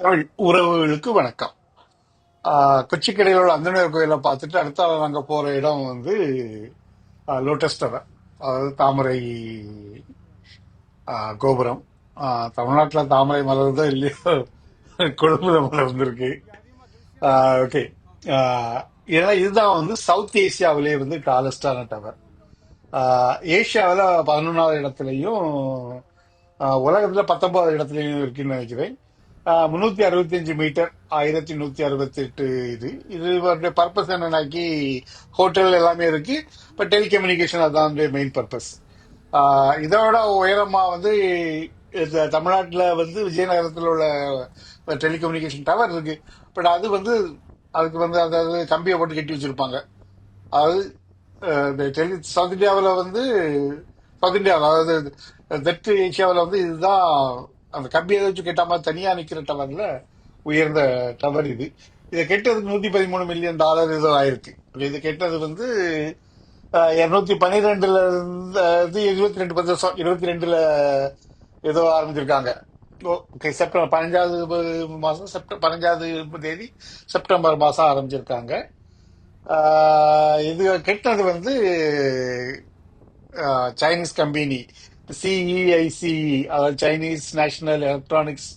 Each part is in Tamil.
தமிழ் உறவுகளுக்கு வணக்கம். கொச்சிக்கடையில் உள்ள அந்தனர் கோயிலை பார்த்துட்டு அடுத்தால நாங்கள் போகிற இடம் வந்து லோட்டஸ் டவர். அதாவது தாமரை கோபுரம். தமிழ்நாட்டில் தாமரை மலர்ந்தோ இல்லையோ? கொழும்புல மலர்ந்திருக்கு ஓகே. ஏன்னா இதுதான் வந்து சவுத் ஏசியாவிலேயே வந்து டாலஸ்டான டவர். ஏஷியாவில் பதினொன்றாவது இடத்துலையும் உலகத்தில் உலகத்துல பத்தொன்பதாவது இடத்துலையும் இருக்குன்னு நினைக்கிறேன். முன்னூத்தி அறுபத்தி அஞ்சு மீட்டர் ஆயிரத்தி நூத்தி அறுபத்தி எட்டு இது. இது பர்பஸ் என்னன்னாக்கி ஹோட்டல் எல்லாமே இருக்கு. இப்போ டெலிகம்யூனிகேஷன் அதான் மெயின் பர்பஸ் இதோட உயரமா வந்து தமிழ்நாட்டில் வந்து விஜயநகரத்தில் உள்ள டெலிகம்யூனிகேஷன் டவர் இருக்கு. பட் அது வந்து அதுக்கு வந்து அதாவது கம்பியை போட்டு கட்டி வச்சிருப்பாங்க. அது டெலி இந்த சவுத் இந்தியாவில் வந்து சவுத் இந்தியாவில் அதாவது தெற்கு ஏசியாவில் வந்து இதுதான் அந்த கம்பியை வச்சு கெட்ட மாதிரி தனியா நிக்கிற டவர்ல உயர்ந்த டவர் இது. இதை கெட்டதுக்கு நூத்தி பதிமூணு மில்லியன் டாலர் ஏதோ ஆயிருக்கு. இது கெட்டது வந்து இருநூத்தி பன்னிரெண்டுல இருந்து இருபத்தி ரெண்டு பிரதேசம் இருபத்தி ரெண்டுல ஏதோ ஆரம்பிச்சிருக்காங்க. ஓகே செப்டம்பர் பதினஞ்சாவது மாசம் செப்டம்பர் பதினஞ்சாவது தேதி செப்டம்பர் மாசம் ஆரம்பிச்சிருக்காங்க. இது கெட்டது வந்து சைனீஸ் கம்பெனி. சிஇஐசிஇ அதாவது Chinese national electronics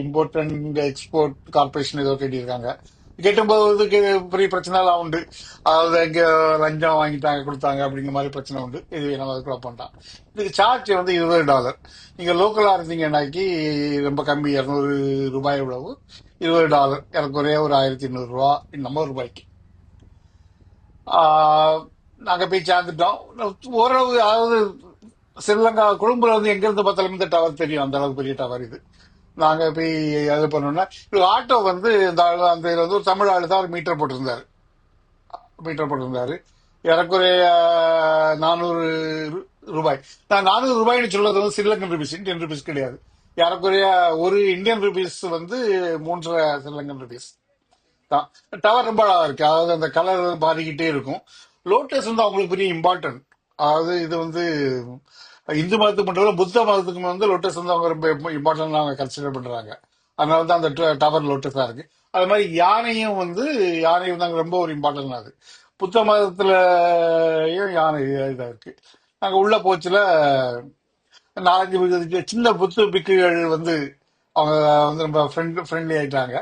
import and export corporation ஏதோ கேட்டிருக்காங்க. கேட்டும்போது இதுக்கு பெரிய பிரச்சனை எல்லாம் உண்டு. அதாவது எங்க லஞ்சம் வாங்கிட்டாங்க கொடுத்தாங்க அப்படிங்கிற மாதிரி பிரச்சனை உண்டு. இது நம்ம அதுக்குள்ள பண்ணலாம் இதுக்கு சார்ஜ் வந்து இருபது டாலர் நீங்க லோக்கலா இருந்தீங்கன்னாக்கி ரொம்ப கம்மி இரநூறு ரூபாய் இவ்வளவு இருபது டாலர் எனக்கு ஒரே ஒரு ஆயிரத்தி எண்ணூறு ரூபா நம்ம ரூபாய்க்கு. ஆஹ் நாங்க போய் சேர்ந்துட்டோம். ஓரளவு அதாவது ஸ்ரீலங்கா கொழும்புல வந்து எங்கிருந்து பார்த்தாலும் இந்த டவர் தெரியும். அந்த அளவுக்கு பெரிய டவர் இது. நாங்க போய் இது பண்ணோம்னா ஆட்டோ வந்து இந்த ஆளு அந்த இதுல வந்து ஒரு தமிழ் ஆளு தான் ஒரு மீட்டர் போட்டிருந்தாரு. மீட்டர் போட்டிருந்தாரு. ஏறக்குறைய நானூறு ரூபாய். நான் நானூறு ரூபாய்னு சொல்றது வந்து ஸ்ரீலங்கன் ருபீஸ் இந்தியன் ருபீஸ் கிடையாது. ஏறக்குறைய ஒரு இந்தியன் ருபீஸ் வந்து மூன்றரை ஸ்ரீலங்கன் ருபீஸ் தான். டவர் ரொம்ப அழகா இருக்கு. அதாவது அந்த கலர் மாறிக்கிட்டே இருக்கும். லோட்டஸ் வந்து அவங்களுக்கு பெரிய இம்பார்ட்டன்ட் அதாவது இது வந்து இந்து மதத்துக்கு மட்டும் இல்ல, புத்த மதத்துக்கு வந்து லோட்டஸ் வந்து அவங்க ரொம்ப இம்பார்ட்டன்ட் அவங்க கன்சிடர் பண்றாங்க. அதனால தான் அந்த டவர் லோட்டஸா இருக்கு. அது மாதிரி யானையும் வந்து யானை வந்து அங்க ரொம்ப ஒரு இம்பார்ட்டன் அது புத்த மதத்துலயும் யானை இதா இருக்கு. நாங்க உள்ள போச்சுல நாலஞ்சு சின்ன புத்து பிக்குகள் வந்து அவங்க வந்து ரொம்ப ஃப்ரெண்ட் ஃப்ரெண்ட்லி ஆயிட்டாங்க.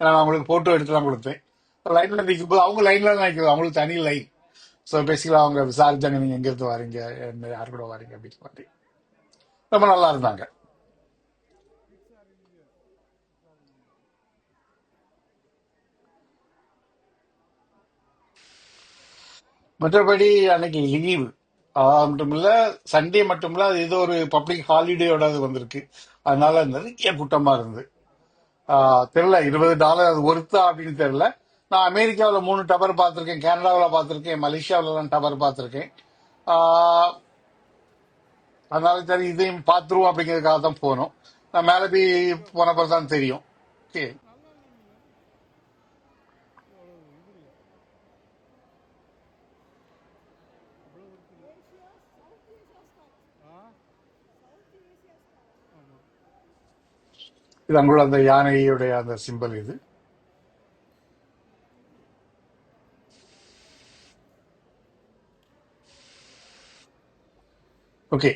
ஏன்னா நான் அவங்களுக்கு போட்டோ எடுத்துலாம் கொடுத்தேன். லைன்ல நிற்கும் போது அவங்க லைன்ல தான் நிற்கிறது அவங்களுக்கு தனி லைன் ஸோ பேசிக்கலா அவங்க விசாரிச்சாங்க நீங்க எங்க இருந்து வரீங்க என்ன யார் கூட வரீங்க அப்படின்னு மாதிரி. ரொம்ப நல்லா இருந்தாங்க. மற்றபடி அன்னைக்கு லீவு. அது மட்டும் சண்டே மட்டுமில்ல அது ஏதோ ஒரு பப்ளிக் ஹாலிடேயோட அது வந்திருக்கு. அதனால நிறைய கூட்டமா இருந்து ஆஹ் தெரியல இருபது டாலர் அது ஒருத்தா அப்படின்னு தெரியல. நான் அமெரிக்காவில் மூணு டவர் பார்த்துருக்கேன் கனடாவில் பார்த்துருக்கேன் மலேசியாவிலலாம் டவர் பார்த்துருக்கேன். ஆஹ் அதனால சரி இதையும் பார்த்துருவோம் அப்படிங்கிறதுக்காக தான் போனோம். நான் மேலே போய் போனப்பறம் தான் தெரியும். ஓகே இது அங்குள்ள அந்த யானையுடைய அந்த சிம்பல் இது. ஓகே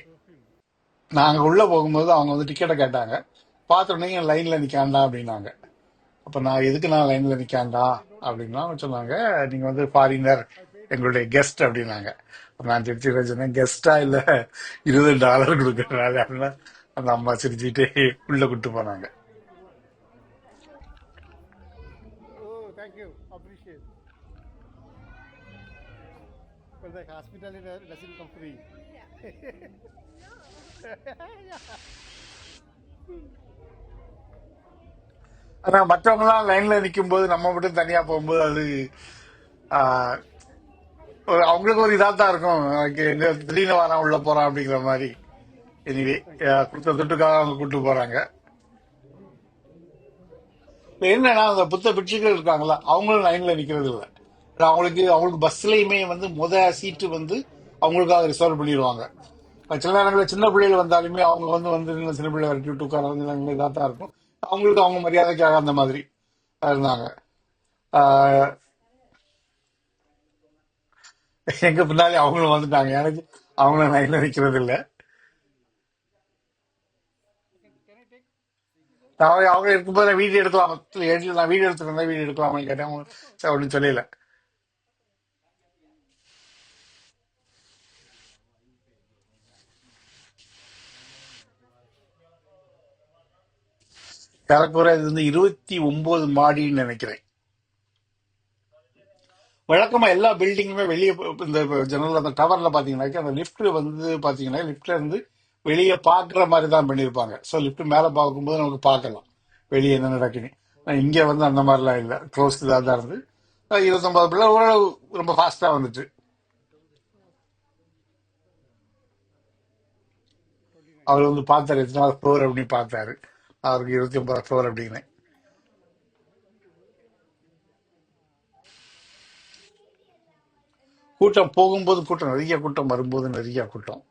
நாங்க உள்ள போகும்போது அவங்க வந்து டிக்கெட்டை கேட்டாங்க. பார்த்தோன்னே என் லைன்ல நிக்காண்டா அப்படின்னாங்க. அப்ப நான் எதுக்கு நான் லைன்ல நிக்காண்டா அப்படின்னா அவங்க சொன்னாங்க. நீங்க வந்து ஃபாரினர் எங்களுடைய கெஸ்ட் அப்படின்னாங்க. அப்ப நான் திருச்சி சொன்னேன் கெஸ்டா இல்ல? இருபது டாலர் கொடுக்குறாரு. அப்படின்னா அந்த அம்மா சிரிச்சுட்டே உள்ள கூட்டு போனாங்க. But the hospitality doesn't come free. ஆனா மற்றவங்க லைன்ல நிக்கும் போது நம்ம மட்டும் தனியா போகும்போது அது ஒரு அவங்களுக்கு ஒரு இதாக தான் இருக்கும். எனக்கு எங்க திடீர்னு வரான் உள்ள போறான் அப்படிங்கிற மாதிரி. எனிவே கொடுத்த தொட்டுக்காக அவங்க கூட்டு போறாங்க. என்னன்னா அந்த புத்த பிட்சுகள் இருக்காங்களா அவங்களும் லைன்ல நிக்கிறது இல்லை. அவங்களுக்கு அவங்களுக்கு பஸ்லயுமே வந்து முத சீட்டு வந்து அவங்களுக்காக ரிசர்வ் பண்ணிடுவாங்க. சில நேரங்களில் சின்ன பிள்ளைகள் வந்தாலுமே அவங்க வந்து வந்து சின்ன பிள்ளை வரட்டி விட்டு உட்கார இதாக தான் இருக்கும். அவங்களுக்கு அவங்க மரியாதைக்காக அந்த மாதிரி இருந்தாங்க. ஆஹ் எங்க பின்னாலே அவங்களும் வந்துட்டாங்க. எனக்கு அவங்கள நான் நினைக்கிறது இல்லை அவங்க இருக்கும்போது நான் வீடியோ எடுக்கலாம்? நான் வீடியோ எடுத்துருந்தேன் வீடியோ எடுக்கலாமான்னு கேட்டேன். அவங்க சரி, அப்படின்னு சொல்லல. ஏறக்குறைய இது வந்து இருபத்தி ஒன்பது மாடின்னு நினைக்கிறேன். வழக்கமா எல்லா பில்டிங்குமே வெளியே இந்த ஜன்னல் அந்த டவர்ல பாத்தீங்கன்னாக்கா அந்த லிஃப்ட் வந்து பாத்தீங்கன்னா லிஃப்ட்ல இருந்து வெளியே பாக்குற மாதிரி தான் பண்ணிருப்பாங்க ஸோ லிஃப்ட் மேல பார்க்கும்போது நமக்கு பார்க்கலாம். வெளியே என்ன நடக்குன்னு ஆனா இங்க வந்து அந்த மாதிரிலாம் இல்லை. க்ளோஸ் இதாக தான் இருந்து. அஹ் இருபத்தொன்பது பிள்ளை ஓரளவு ரொம்ப ஃபாஸ்டா வந்துட்டு. அவர் வந்து பார்த்தாரு. எத்தனாவது ஃப்ளோர் அப்படின்னு பார்த்தாரு. அவருக்கு இருபத்தி ஒன்பது அக்டோபர் அப்படின்னு கூட்டம் போகும்போது கூட்டம் நிறைய கூட்டம் வரும்போது நிறைய கூட்டம்.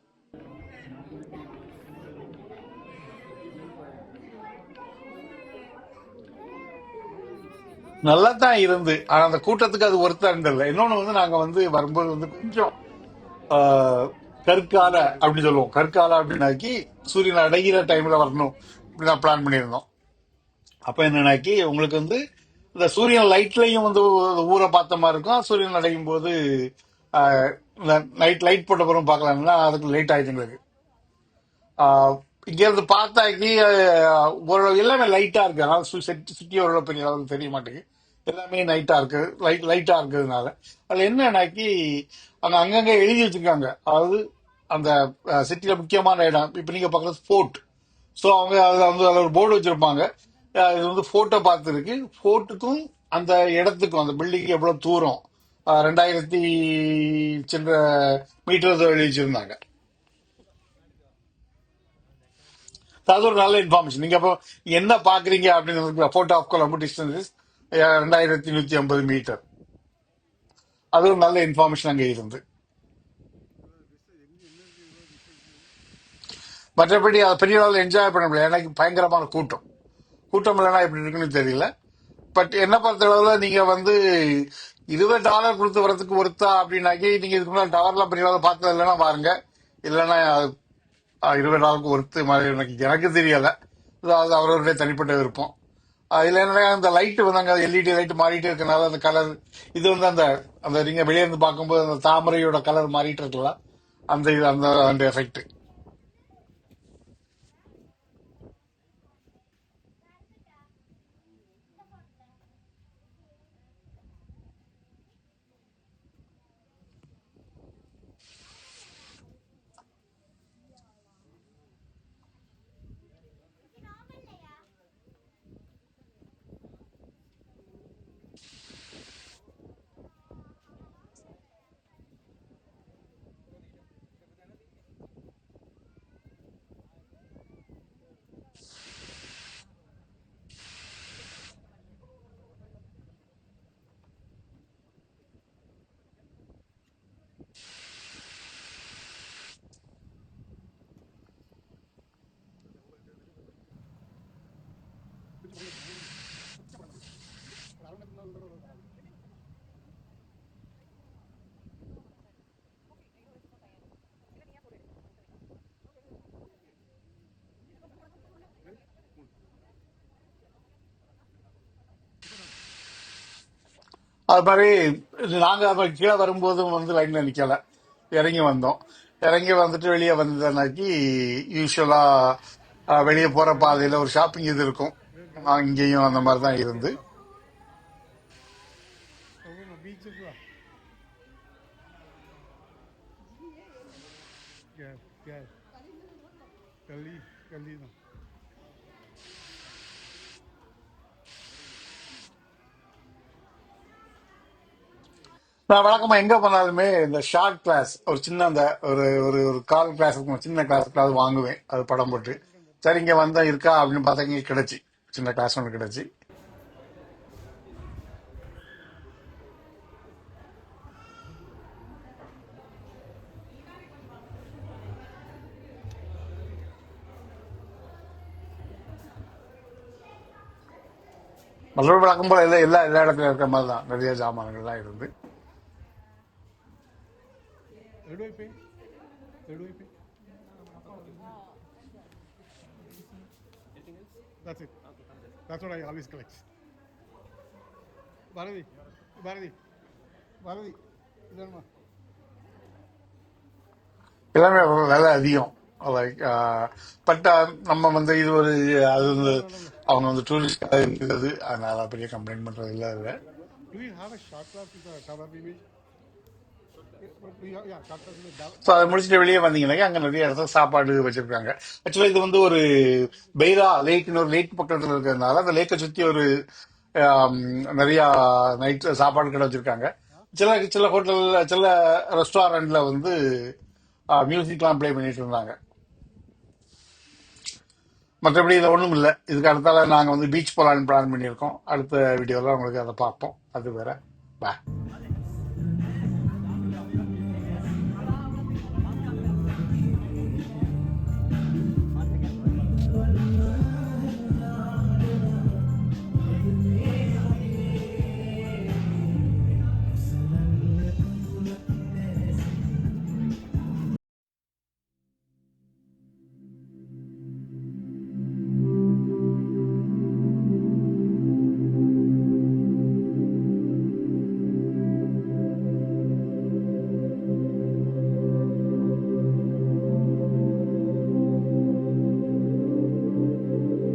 நல்லா தான் இருந்து ஆனா அந்த கூட்டத்துக்கு அது ஒருத்தா இருந்ததில்ல இன்னொன்னு வந்து நாங்க வந்து வரும்போது வந்து கொஞ்சம் ஆஹ், கற்கால அப்படின்னு சொல்லுவோம். கற்கால அப்படின்னாக்கி சூரியன் அடைகிற டைம்ல வரணும். இப்படி தான் பிளான் பண்ணியிருந்தோம். அப்போ என்னன்னாக்கி உங்களுக்கு வந்து இந்த சூரியன் லைட்லையும் வந்து ஊரை பார்த்த மாதிரி இருக்கும். சூரியன் அடையும் போது நைட் லைட் போட்ட பிறகு பார்க்கலாம்னா அதுக்கு லேட் ஆயிடுச்சு எங்களுக்கு. இங்கேருந்து பார்த்தாக்கி ஓரளவு எல்லாமே லைட்டாக இருக்கு. அதனால சு- சுத்தி ஓரளவு பெரிய அளவுக்கு தெரிய மாட்டேங்குது. எல்லாமே நைட்டாக இருக்கு. லைட் லைட்டாக இருக்கிறதுனால. அதில் என்னன்னாக்கி அங்கே அங்கங்கே எழுதி வச்சிருக்காங்க. அதாவது அந்த சிட்டியில் முக்கியமான இடம். இப்போ நீங்கள் பார்க்குறது ஃபோர்ட் ஸோ அவங்க அதில் வந்து அதில் ஒரு போர்டு வச்சிருப்பாங்க. இது வந்து போட்டோ பார்த்துருக்கு ஃபோர்ட்டுக்கும் அந்த இடத்துக்கும் அந்த பில்டிங்க்கு எவ்வளோ தூரம் ரெண்டாயிரத்தி சின்ன மீட்டர் எழுதி வச்சிருந்தாங்க. அது ஒரு நல்ல இன்ஃபார்மேஷன் நீங்க அப்போ என்ன பாக்குறீங்க அப்படின்னு போட்டோ ஆஃப் கொலம்பு டிஸ்டன்ஸ் ரெண்டாயிரத்தி நூத்தி ஐம்பது மீட்டர் அது ஒரு நல்ல இன்ஃபார்மேஷன் அங்கே இருந்து. மற்றபடி அதை பெரிய அளவில் என்ஜாய் பண்ண முடியல எனக்கு பயங்கரமான கூட்டம். கூட்டம் இல்லைன்னா எப்படி இருக்குன்னு தெரியல. பட் என்ன பொறுத்த அளவில் நீங்கள் வந்து இருபது டாலர் கொடுத்து வரதுக்கு ஒருத்தா அப்படின்னாக்கி நீங்கள் இதுக்கு முன்னாடி டவர்லாம் பெரிய அளவில் பார்த்தது இல்லைன்னா பாருங்க இல்லைன்னா இருபது டாலருக்கு ஒருத்து மாதிரி எனக்கு எனக்கு தெரியலை. அது அவரவருடைய தனிப்பட்ட விருப்பம். அதில் என்ன அந்த லைட்டு வந்து அங்கே எல்இடி லைட் மாறிட்டே இருக்கனால அந்த கலர் இது வந்து அந்த அந்த நீங்கள் வெளியே இருந்து பார்க்கும்போது அந்த தாமரையோட கலர் மாறிட்டு இருக்கலாம். அந்த இது அந்த அந்த எஃபெக்ட் அது மாதிரி நாங்கள் நாங்க கீழே வரும்போதும் வந்து லைன்ல நிக்கல. இறங்கி வந்தோம். இறங்கி வந்துட்டு வெளியே வந்ததுனாக்கி யூஸ்வலா வெளியே போற பாதையில ஒரு ஷாப்பிங் இது இருக்கும். அங்கேயும் இங்கேயும் அந்த மாதிரி தான் இருந்து. பீச்சுக்கு வா நான் வழக்கமா எங்க போனாலுமே இந்த ஷார்ட் கிளாஸ் ஒரு சின்ன அந்த ஒரு ஒரு ஒரு கால் கிளாஸ் இருக்கும் சின்ன கிளாஸ் வாங்குவேன். அது படம் போட்டு. சரி இங்க வந்தா இருக்கா அப்படின்னு பார்த்தா இங்க கிடைச்சி. சின்ன கிளாஸ் ஒன்று கிடைச்சி. மற்றபடி வழக்கம் போல எல்லா எல்லா எல்லா இடத்துலயும் இருக்கிற மாதிரி தான். நிறைய ஜாமான்கள்லாம் இருந்து. pay? Where do we pay? Anything else? That's it. Okay, come there. That's what I always collect. Bharathi Bharathi Bharathi இதர்மா எல்லாமே விலை அதிகம் லைக் பட் நம்ம வந்து இது ஒரு அது வந்து அவங்க வந்து டூரிஸ்டாக இருந்தது அதனால பெரிய கம்ப்ளைண்ட் பண்ணுறது இல்லை அதில் Do you have a short class with a cover image? So அதை முடிச்சுட்டு வெளியே வந்தீங்கன்னாக்கா அங்கே நிறைய இடத்துல சாப்பாடு வச்சிருக்காங்க. ஆக்சுவலாக இது வந்து ஒரு பெய்ரா லேக்னு ஒரு லேக் பக்கத்தில் இருக்கிறதுனால அந்த லேக்கை சுற்றி ஒரு ஆம், நிறைய நைட் சாப்பாடு கடை வச்சிருக்காங்க. சில சில ஹோட்டலில் சில ரெஸ்டாரண்ட்ல வந்து மியூசிக்லாம் ப்ளே பண்ணிட்டு இருந்தாங்க. மற்றபடி இதில் ஒன்றும் இல்லை. இதுக்கு அடுத்தால நாங்கள் வந்து பீச் போகலான்னு பிளான் பண்ணியிருக்கோம். அடுத்த வீடியோவில் உங்களுக்கு அதை பார்ப்போம். அது வேற. பா